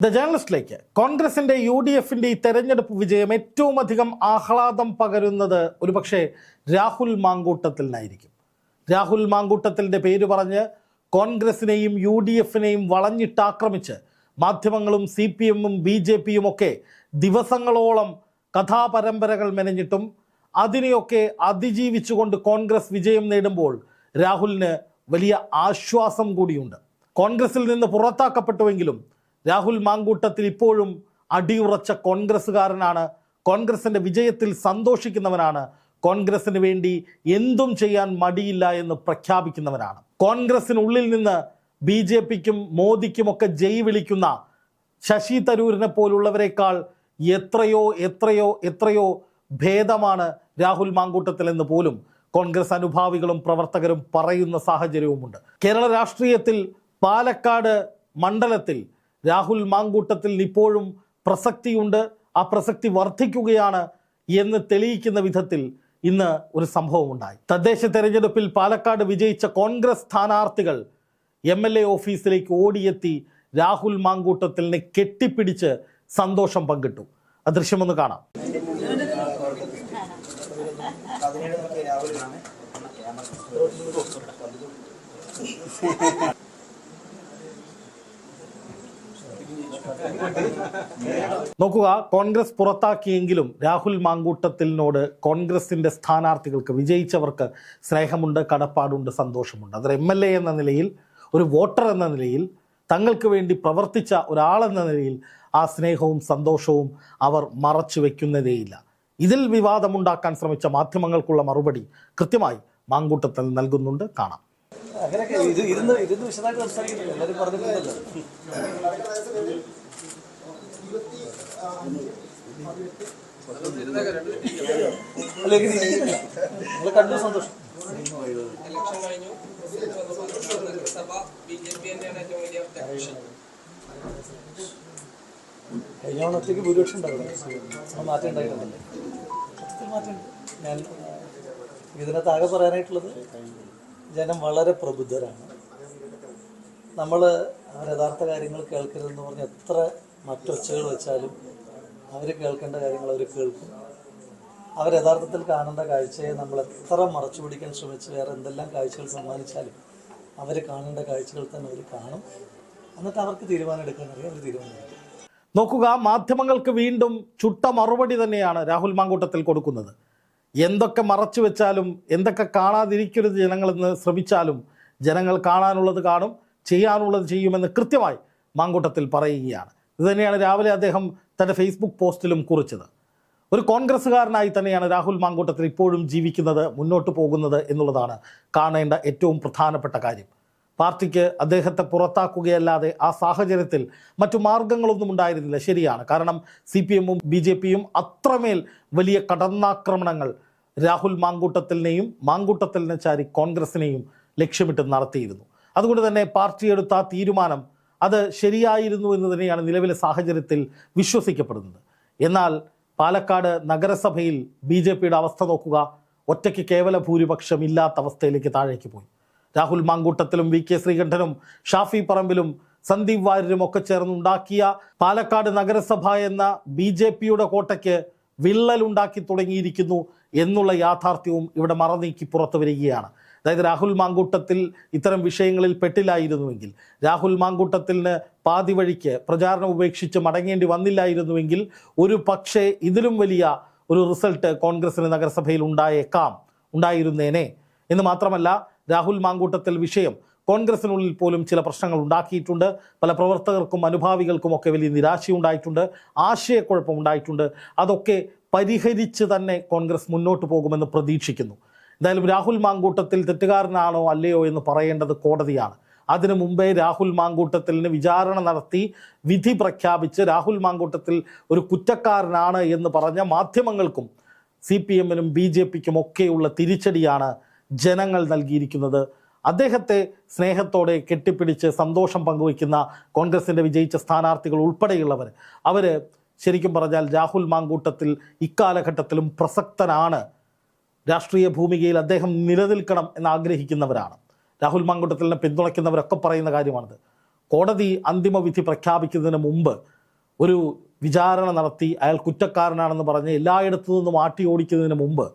The ജേർണലിസ്റ്റിലേക്ക് കോൺഗ്രസിന്റെ U D എഫിന്റെ ഈ തെരഞ്ഞെടുപ്പ് വിജയം ഏറ്റവും അധികം ആഹ്ലാദം പകരുന്നത് ഒരുപക്ഷെ രാഹുൽ മാങ്കൂട്ടത്തിനായിരിക്കും രാഹുൽ മാങ്കൂട്ടത്തിന്റെ പേര് പറഞ്ഞ് കോൺഗ്രസിനെയും യു ഡി എഫിനെയും വളഞ്ഞിട്ടാക്രമിച്ച് മാധ്യമങ്ങളും സി പി എമ്മും ബി ജെ പിയും ഒക്കെ ദിവസങ്ങളോളം കഥാപരമ്പരകൾ മെനഞ്ഞിട്ടും അതിനെയൊക്കെ അതിജീവിച്ചുകൊണ്ട് കോൺഗ്രസ് വിജയം നേടുമ്പോൾ രാഹുലിന് വലിയ ആശ്വാസം കൂടിയുണ്ട്. കോൺഗ്രസിൽ നിന്ന് പുറത്താക്കപ്പെട്ടുവെങ്കിലും രാഹുൽ മാങ്കൂട്ടത്തിൽ ഇപ്പോഴും അടിയുറച്ച കോൺഗ്രസ്സുകാരനാണ്. കോൺഗ്രസിന്റെ വിജയത്തിൽ സന്തോഷിക്കുന്നവനാണ്. കോൺഗ്രസിന് വേണ്ടി എന്തും ചെയ്യാൻ മടിയില്ല എന്ന് പ്രഖ്യാപിക്കുന്നവനാണ്. കോൺഗ്രസിനുള്ളിൽ നിന്ന് ബി ജെ പിക്കും മോദിക്കുമൊക്കെ ജയ് വിളിക്കുന്ന ശശി തരൂരിനെ പോലുള്ളവരെക്കാൾ എത്രയോ എത്രയോ എത്രയോ ഭേദമാണ് രാഹുൽ മാങ്കൂട്ടത്തിൽ എന്ന് പോലും കോൺഗ്രസ് അനുഭാവികളും പ്രവർത്തകരും പറയുന്ന സാഹചര്യവുമുണ്ട്. കേരള രാഷ്ട്രീയത്തിൽ പാലക്കാട് മണ്ഡലത്തിൽ രാഹുൽ മാങ്കൂട്ടത്തിൽ ഇപ്പോഴും പ്രസക്തിയുണ്ട്. ആ പ്രസക്തി വർദ്ധിക്കുകയാണ് എന്ന് തെളിയിക്കുന്ന വിധത്തിൽ ഇന്ന് ഒരു സംഭവമുണ്ടായി. തദ്ദേശ തെരഞ്ഞെടുപ്പിൽ പാലക്കാട് വിജയിച്ച കോൺഗ്രസ് സ്ഥാനാർത്ഥികൾ എം എൽ എ ഓഫീസിലേക്ക് ഓടിയെത്തി രാഹുൽ മാങ്കൂട്ടത്തിലിനെ കെട്ടിപ്പിടിച്ച് സന്തോഷം പങ്കിട്ടു. ആ ദൃശ്യമൊന്ന് കാണാം. നോക്കുക കോൺഗ്രസ് പുറത്താക്കിയെങ്കിലും രാഹുൽ മാങ്കൂട്ടത്തിലിനോട് കോൺഗ്രസിന്റെ സ്ഥാനാർത്ഥികൾക്ക് വിജയിച്ചവർക്ക് സ്നേഹമുണ്ട് കടപ്പാടുണ്ട് സന്തോഷമുണ്ട്. അതൊരു എം എൽ എ എന്ന നിലയിൽ ഒരു വോട്ടർ എന്ന നിലയിൽ തങ്ങൾക്ക് വേണ്ടി പ്രവർത്തിച്ച ഒരാളെന്ന നിലയിൽ ആ സ്നേഹവും സന്തോഷവും അവർ മറച്ചു വയ്ക്കുന്നതേയില്ല ഇതിൽ വിവാദമുണ്ടാക്കാൻ ശ്രമിച്ച മാധ്യമങ്ങൾക്കുള്ള മറുപടി കൃത്യമായി മാങ്കൂട്ടത്തിൽ നൽകുന്നുണ്ട്. കാണാം. അങ്ങനെയൊക്കെ ഇത് ഇരുന്ന് ഇരുന്ന് വിശദമായിട്ട് സംസാരിക്കുന്നില്ല. എല്ലാവരും പറഞ്ഞിട്ടുണ്ടല്ലോ. നിങ്ങൾ കണ്ടു സന്തോഷം. ഇലക്ഷൻ കഴിഞ്ഞു. നഗരസഭ ബി ജെ പി തന്നെയാണ് ഏറ്റവും വലിയ കഴിഞ്ഞ ഓണത്തേക്ക് ഭൂരിപക്ഷം ഉണ്ടായിരുന്നു മാറ്റം ഉണ്ടായിട്ടുണ്ടല്ലേ ഞാൻ ഇതിനകത്ത് ആകെ പറയാനായിട്ടുള്ളത് ജനം വളരെ പ്രബുദ്ധരാണ്. നമ്മൾ യഥാർത്ഥ കാര്യങ്ങൾ കേൾക്കരുതെന്ന് പറഞ്ഞ് എത്ര മറ്റൊച്ചകൾ വെച്ചാലും അവർ കേൾക്കേണ്ട കാര്യങ്ങൾ അവർ കേൾക്കും. അവർ യഥാർത്ഥത്തിൽ കാണേണ്ട കാഴ്ചയെ നമ്മൾ എത്ര മറച്ചു പിടിക്കാൻ ശ്രമിച്ച് വേറെ എന്തെല്ലാം കാഴ്ചകൾ സമ്മാനിച്ചാലും അവർ കാണേണ്ട കാഴ്ചകൾ തന്നെ അവർ കാണും. എന്നിട്ട് അവർക്ക് തീരുമാനം എടുക്കാൻ അറിയാം അവർ തീരുമാനം എടുക്കും. നോക്കുക മാധ്യമങ്ങൾക്ക് വീണ്ടും ചുട്ട മറുപടി തന്നെയാണ് രാഹുൽ മാങ്കൂട്ടത്തിൽ കൊടുക്കുന്നത്. എന്തൊക്കെ മറച്ചു വെച്ചാലും എന്തൊക്കെ കാണാതിരിക്കരുത് ജനങ്ങളെന്ന് ശ്രമിച്ചാലും ജനങ്ങൾ കാണാനുള്ളത് കാണും ചെയ്യാനുള്ളത് ചെയ്യുമെന്ന് കൃത്യമായി മാങ്കൂട്ടത്തിൽ പറയുകയാണ്. ഇതുതന്നെയാണ് രാവിലെ അദ്ദേഹം തന്റെ ഫേസ്ബുക്ക് പോസ്റ്റിലും കുറിച്ചത്. ഒരു കോൺഗ്രസ്സുകാരനായി തന്നെയാണ് രാഹുൽ മാങ്കൂട്ടത്തിൽ ഇപ്പോഴും ജീവിക്കുന്നത് മുന്നോട്ട് പോകുന്നത് എന്നുള്ളതാണ് കാണേണ്ട ഏറ്റവും പ്രധാനപ്പെട്ട കാര്യം. പാർട്ടിക്ക് അദ്ദേഹത്തെ പുറത്താക്കുകയല്ലാതെ ആ സാഹചര്യത്തിൽ മറ്റു മാർഗങ്ങളൊന്നും ഉണ്ടായിരുന്നില്ല. ശരിയാണ്. കാരണം സി പി എമ്മും ബി ജെ പിയും അത്രമേൽ വലിയ കടന്നാക്രമണങ്ങൾ രാഹുൽ മാങ്കൂട്ടത്തിലിനെയും മാങ്കൂട്ടത്തിലിനെ ചാരി കോൺഗ്രസിനെയും ലക്ഷ്യമിട്ട് നടത്തിയിരുന്നു. അതുകൊണ്ട് തന്നെ പാർട്ടി എടുത്ത തീരുമാനം അത് ശരിയായിരുന്നു എന്ന് തന്നെയാണ് നിലവിലെ സാഹചര്യത്തിൽ വിശ്വസിക്കപ്പെടുന്നത്. എന്നാൽ പാലക്കാട് നഗരസഭയിൽ ബി ജെ പിയുടെ അവസ്ഥ നോക്കുക. ഒറ്റയ്ക്ക് കേവല ഭൂരിപക്ഷം ഇല്ലാത്ത അവസ്ഥയിലേക്ക് താഴേക്ക് പോയി. രാഹുൽ മാങ്കൂട്ടത്തിലും വി കെ ശ്രീകണ്ഠനും ഷാഫി പറമ്പിലും സന്ദീപ് വാര്യരും ഒക്കെ ചേർന്നുണ്ടാക്കിയ പാലക്കാട് നഗരസഭ എന്ന ബി ജെ പിയുടെ കോട്ടയ്ക്ക് വിള്ളലുണ്ടാക്കി തുടങ്ങിയിരിക്കുന്നു എന്നുള്ള യാഥാർത്ഥ്യവും ഇവിടെ മറനീക്കി പുറത്തു വരികയാണ്. അതായത് രാഹുൽ മാങ്കൂട്ടത്തിൽ ഇത്തരം വിഷയങ്ങളിൽ പെട്ടില്ലായിരുന്നുവെങ്കിൽ രാഹുൽ മാങ്കൂട്ടത്തിന് പാതി വഴിക്ക് പ്രചാരണം ഉപേക്ഷിച്ച് മടങ്ങേണ്ടി വന്നില്ലായിരുന്നുവെങ്കിൽ ഒരു പക്ഷേ ഇതിലും വലിയ ഒരു റിസൾട്ട് കോൺഗ്രസിന് നഗരസഭയിൽ ഉണ്ടായേക്കാം ഉണ്ടായിരുന്നേനെ. എന്ന് മാത്രമല്ല രാഹുൽ മാങ്കൂട്ടത്തിൽ വിഷയം കോൺഗ്രസിനുള്ളിൽ പോലും ചില പ്രശ്നങ്ങൾ ഉണ്ടാക്കിയിട്ടുണ്ട്. പല പ്രവർത്തകർക്കും അനുഭാവികൾക്കും ഒക്കെ വലിയ നിരാശയുണ്ടായിട്ടുണ്ട് ആശയക്കുഴപ്പം ഉണ്ടായിട്ടുണ്ട് അതൊക്കെ പരിഹരിച്ച് തന്നെ കോൺഗ്രസ് മുന്നോട്ട് പോകുമെന്ന് പ്രതീക്ഷിക്കുന്നു. എന്തായാലും രാഹുൽ മാങ്കൂട്ടത്തിൽ തെറ്റുകാരനാണോ അല്ലയോ എന്ന് പറയേണ്ടത് കോടതിയാണ്. അതിനു മുമ്പേ രാഹുൽ മാങ്കൂട്ടത്തിലിന് വിചാരണ നടത്തി വിധി പ്രഖ്യാപിച്ച് രാഹുൽ മാങ്കൂട്ടത്തിൽ ഒരു കുറ്റക്കാരനാണ് എന്ന് പറഞ്ഞ മാധ്യമങ്ങൾക്കും സി പി എമ്മിനും ബി ജെ പിക്കും ഒക്കെയുള്ള തിരിച്ചടിയാണ് ജനങ്ങൾ നൽകിയിരിക്കുന്നത്. അദ്ദേഹത്തെ സ്നേഹത്തോടെ കെട്ടിപ്പിടിച്ച് സന്തോഷം പങ്കുവയ്ക്കുന്ന കോൺഗ്രസിന്റെ വിജയിച്ച സ്ഥാനാർത്ഥികൾ ഉൾപ്പെടെയുള്ളവർ അവർ ശരിക്കും പറഞ്ഞാൽ രാഹുൽ മാങ്കൂട്ടത്തിൽ ഇക്കാലഘട്ടത്തിലും പ്രസക്തനാണ് രാഷ്ട്രീയ ഭൂമികയിൽ അദ്ദേഹം നിലനിൽക്കണം എന്ന് ആഗ്രഹിക്കുന്നവരാണ് രാഹുൽ മാങ്കുട്ടത്തിലിനെ പിന്തുണയ്ക്കുന്നവരൊക്കെ പറയുന്ന കാര്യമാണിത്. കോടതി അന്തിമവിധി പ്രഖ്യാപിക്കുന്നതിന് മുമ്പ് ഒരു വിചാരണ നടത്തി അയാൾ കുറ്റക്കാരനാണെന്ന് പറഞ്ഞ് എല്ലായിടത്തു നിന്നും ആട്ടി ഓടിക്കുന്നതിന് മുമ്പ്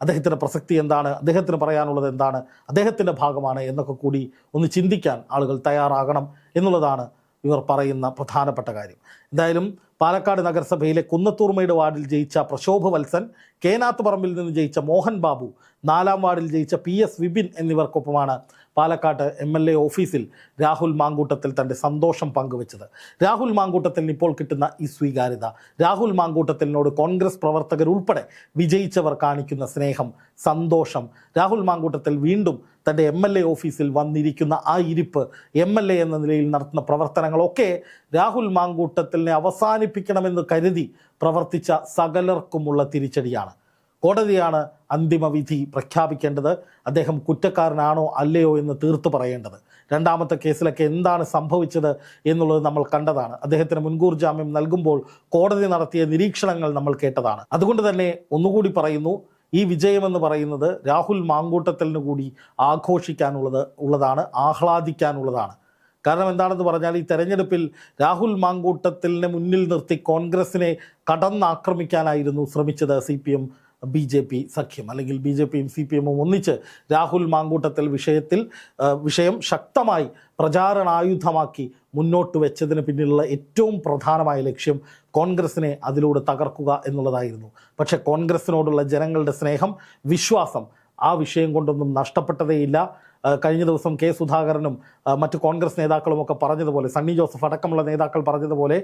അദ്ദേഹത്തിന്റെ പ്രസക്തി എന്താണ് അദ്ദേഹത്തിന് പറയാനുള്ളത് എന്താണ് അദ്ദേഹത്തിന്റെ ഭാഗമാണ് എന്നൊക്കെ കൂടി ഒന്ന് ചിന്തിക്കാൻ ആളുകൾ തയ്യാറാകണം എന്നുള്ളതാണ് ഇവർ പറയുന്ന പ്രധാനപ്പെട്ട കാര്യം. എന്തായാലും പാലക്കാട് നഗരസഭയിലെ കുന്നത്തൂർമയുടെ വാർഡിൽ ജയിച്ച പ്രശോഭ വത്സൻ കേനാത്ത് പറമ്പിൽ നിന്ന് ജയിച്ച മോഹൻ ബാബു നാലാം വാർഡിൽ ജയിച്ച പി എസ് വിപിൻ എന്നിവർക്കൊപ്പമാണ് പാലക്കാട്ട് എം എൽ എ ഓഫീസിൽ രാഹുൽ മാങ്കൂട്ടത്തിൽ തന്റെ സന്തോഷം പങ്കുവച്ചത്. രാഹുൽ മാങ്കൂട്ടത്തിന് ഇപ്പോൾ കിട്ടുന്ന ഈ സ്വീകാര്യത രാഹുൽ മാങ്കൂട്ടത്തിനോട് കോൺഗ്രസ് പ്രവർത്തകർ ഉൾപ്പെടെ വിജയിച്ചവർ കാണിക്കുന്ന സ്നേഹം സന്തോഷം രാഹുൽ മാങ്കൂട്ടത്തിൽ വീണ്ടും തന്റെ എം എൽ എ ഓഫീസിൽ വന്നിരിക്കുന്ന ആ ഇരിപ്പ് എം എൽ എ എന്ന നിലയിൽ നടത്തുന്ന പ്രവർത്തനങ്ങളൊക്കെ രാഹുൽ മാങ്കൂട്ടത്തിനെ അവസാനിപ്പിക്കണമെന്ന് കരുതി പ്രവർത്തിച്ച സകലർക്കുമുള്ള തിരിച്ചടിയാണ്. കോടതിയാണ് അന്തിമ വിധി പ്രഖ്യാപിക്കേണ്ടത്. അദ്ദേഹം കുറ്റക്കാരനാണോ അല്ലയോ എന്ന് തീർത്തു പറയേണ്ടത്. രണ്ടാമത്തെ കേസിലൊക്കെ എന്താണ് സംഭവിച്ചത് എന്നുള്ളത് നമ്മൾ കണ്ടതാണ്. അദ്ദേഹത്തിന് മുൻകൂർ ജാമ്യം നൽകുമ്പോൾ കോടതി നടത്തിയ നിരീക്ഷണങ്ങൾ നമ്മൾ കേട്ടതാണ്. അതുകൊണ്ട് തന്നെ ഒന്നുകൂടി പറയുന്നു ഈ വിജയമെന്ന് പറയുന്നത് രാഹുൽ മാങ്കൂട്ടത്തലിന് കൂടി ആഘോഷിക്കാനുള്ളത് ഉള്ളതാണ് ആഹ്ലാദിക്കാനുള്ളതാണ്. കാരണം എന്താണെന്ന് പറഞ്ഞാൽ ഈ തെരഞ്ഞെടുപ്പിൽ രാഹുൽ മാങ്കൂട്ടത്തിനെ മുന്നിൽ നിർത്തി കോൺഗ്രസിനെ കടന്നാക്രമിക്കാനായിരുന്നു ശ്രമിച്ചത് C P M B J P സഖ്യം. അല്ലെങ്കിൽ ബി ജെ പിയും സി പി എമ്മും ഒന്നിച്ച് രാഹുൽ മാങ്കൂട്ടത്തിൽ വിഷയത്തിൽ വിഷയം ശക്തമായി പ്രചാരണായുധമാക്കി മുന്നോട്ട് വെച്ചതിന് പിന്നിലുള്ള ഏറ്റവും പ്രധാനമായ ലക്ഷ്യം കോൺഗ്രസിനെ അതിലൂടെ തകർക്കുക എന്നുള്ളതായിരുന്നു. പക്ഷേ കോൺഗ്രസിനോടുള്ള ജനങ്ങളുടെ സ്നേഹം വിശ്വാസം ആ വിഷയം കൊണ്ടൊന്നും നഷ്ടപ്പെട്ടതേയില്ല. കഴിഞ്ഞ ദിവസം കെ സുധാകരനും മറ്റ് കോൺഗ്രസ് നേതാക്കളും ഒക്കെ പറഞ്ഞതുപോലെ സണ്ണി ജോസഫ് അടക്കമുള്ള നേതാക്കൾ പറഞ്ഞതുപോലെ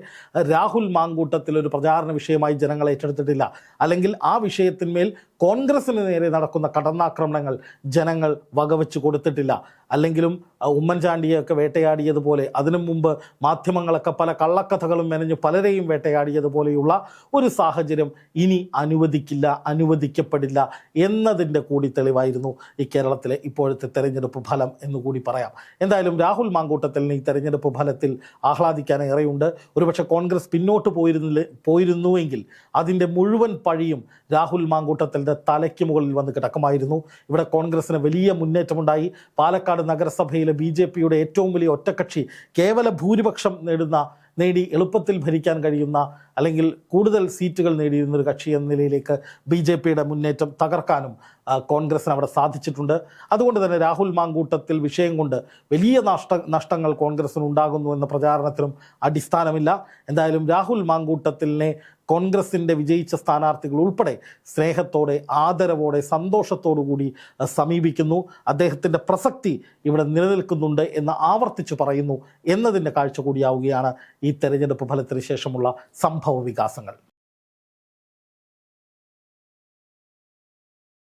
രാഹുൽ മാങ്കൂട്ടത്തിൽ ഒരു പ്രചാരണ വിഷയമായി ജനങ്ങൾ ഏറ്റെടുത്തിട്ടില്ല. അല്ലെങ്കിൽ ആ വിഷയത്തിന്മേൽ കോൺഗ്രസിന് നേരെ നടക്കുന്ന കടന്നാക്രമണങ്ങൾ ജനങ്ങൾ വകവെച്ച് കൊടുത്തിട്ടില്ല. അല്ലെങ്കിലും ഉമ്മൻചാണ്ടിയൊക്കെ വേട്ടയാടിയതുപോലെ അതിനു മുമ്പ് മാധ്യമങ്ങളൊക്കെ പല കള്ളക്കഥകളും മെനഞ്ഞ് പലരെയും വേട്ടയാടിയതുപോലെയുള്ള ഒരു സാഹചര്യം ഇനി അനുവദിക്കില്ല അനുവദിക്കപ്പെടില്ല എന്നതിന്റെ കൂടി തെളിവായിരുന്നു ഈ കേരളത്തിലെ ഇപ്പോഴത്തെ തെരഞ്ഞെടുപ്പ് ഫലം എന്നുകൂടി പറയാം. എന്തായാലും രാഹുൽ മാങ്കൂട്ടത്തിന് ഈ തെരഞ്ഞെടുപ്പ് ഫലത്തിൽ ആഹ്ലാദിക്കാൻ ഏറെയുണ്ട്. ഒരുപക്ഷെ കോൺഗ്രസ് പിന്നോട്ട് പോയിരുന്നില്ല പോയിരുന്നുവെങ്കിൽ അതിന്റെ മുഴുവൻ പഴിയും രാഹുൽ മാങ്കൂട്ടത്തിന്റെ തലയ്ക്ക് മുകളിൽ വന്ന് കിടക്കുമായിരുന്നു. ഇവിടെ കോൺഗ്രസിന് വലിയ മുന്നേറ്റമുണ്ടായി. പാലക്കാട് നഗരസഭയിലെ ബി ജെ പിയുടെ ഏറ്റവും വലിയ ഒറ്റക്കക്ഷി കേവല ഭൂരിപക്ഷം നേടുന്ന നേടി എളുപ്പത്തിൽ ഭരിക്കാൻ കഴിയുന്ന അല്ലെങ്കിൽ കൂടുതൽ സീറ്റുകൾ നേടിയിരുന്ന ഒരു കക്ഷി എന്ന നിലയിലേക്ക് ബി ജെ പിയുടെ മുന്നേറ്റം തകർക്കാനും കോൺഗ്രസിന് അവിടെ സാധിച്ചിട്ടുണ്ട്. അതുകൊണ്ട് തന്നെ രാഹുൽ മാങ്കൂട്ടത്തിൽ വിഷയം കൊണ്ട് വലിയ നഷ്ട നഷ്ടങ്ങൾ കോൺഗ്രസിന് ഉണ്ടാകുന്നു എന്ന പ്രചാരണത്തിനും അടിസ്ഥാനമില്ല. എന്തായാലും രാഹുൽ മാങ്കൂട്ടത്തിലിനെ കോൺഗ്രസിന്റെ വിജയിച്ച സ്ഥാനാർത്ഥികൾ ഉൾപ്പെടെ സ്നേഹത്തോടെ ആദരവോടെ സന്തോഷത്തോടു കൂടി സമീപിക്കുന്നു. അദ്ദേഹത്തിന്റെ പ്രസക്തി ഇവിടെ നിലനിൽക്കുന്നുണ്ട് എന്ന് ആവർത്തിച്ചു പറയുന്നു എന്നതിന്റെ കാഴ്ച കൂടിയാവുകയാണ് ഈ തെരഞ്ഞെടുപ്പ് ഫലത്തിന് ശേഷമുള്ള സംഭവ വികാസങ്ങൾ.